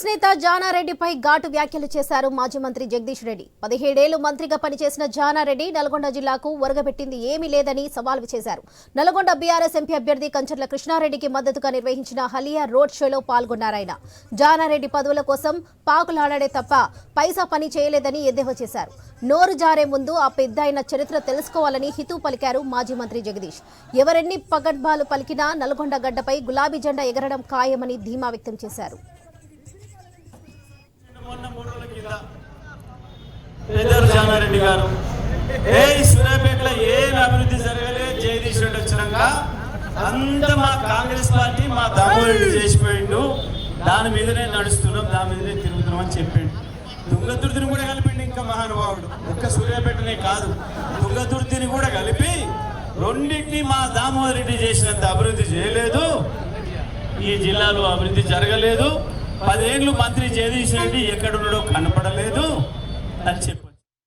కాంగ్రెస్ నేత జానారెడ్డిపై ఘాటు వ్యాఖ్యలు చేశారు మాజీ మంత్రి జగదీష్ రెడ్డి. పదిహేడేళ్ళు మంత్రిగా పనిచేసిన జానారెడ్డి నల్గొండ జిల్లాకు ఒరగబెట్టింది ఏమీ లేదని సవాల్ చేశారు నల్గొండ బీఆర్ఎస్ ఎంపీ అభ్యర్థి కంచర్ల కృష్ణారెడ్డికి మద్దతుగా నిర్వహించిన హలియా రోడ్ షోలో పాల్గొన్నారాయన జానారెడ్డి పదవుల కోసం పాకులాడాడే తప్ప పైసా పని చేయలేదని ఎద్దేవా చేశారు. నోరు జారే ముందు ఆ పెద్దాయన చరిత్ర తెలుసుకోవాలని హితు పలికారు మాజీ మంత్రి జగదీష్. ఎవరెన్ని పగడ్బాలు పలికినా నల్గొండ గడ్డపై గులాబీ జెండా ఎగరడం ఖాయమని ధీమా వ్యక్తం చేశారు. రెడ్డి గారు. ఏ సూర్యాపేటలో ఏం అభివృద్ధి జరగలే? జగదీష్ రెడ్డి వచ్చినాక అంత మా కాంగ్రెస్ పార్టీ మా దామోరెడ్డి చేసిపోయిండు. దాని మీదనే నడుస్తున్నాం దాని మీదనే తిరుగుతున్నాం అని చెప్పిండు. తుంగతుర్తిని కూడా కలిపిండు ఇంకా మహానుభావుడు. ఒక్క సూర్యాపేటనే కాదు తుంగతుర్తిని కూడా కలిపి రెండింటిని మా దామోదర్ రెడ్డి చేసినంత అభివృద్ధి చేయలేదు. ఈ జిల్లాలో అభివృద్ధి జరగలేదు. పదేళ్ళు మంత్రి జగదీష్ రెడ్డి ఎక్కడున్నాడో కనపడలేదు అని చెప్పి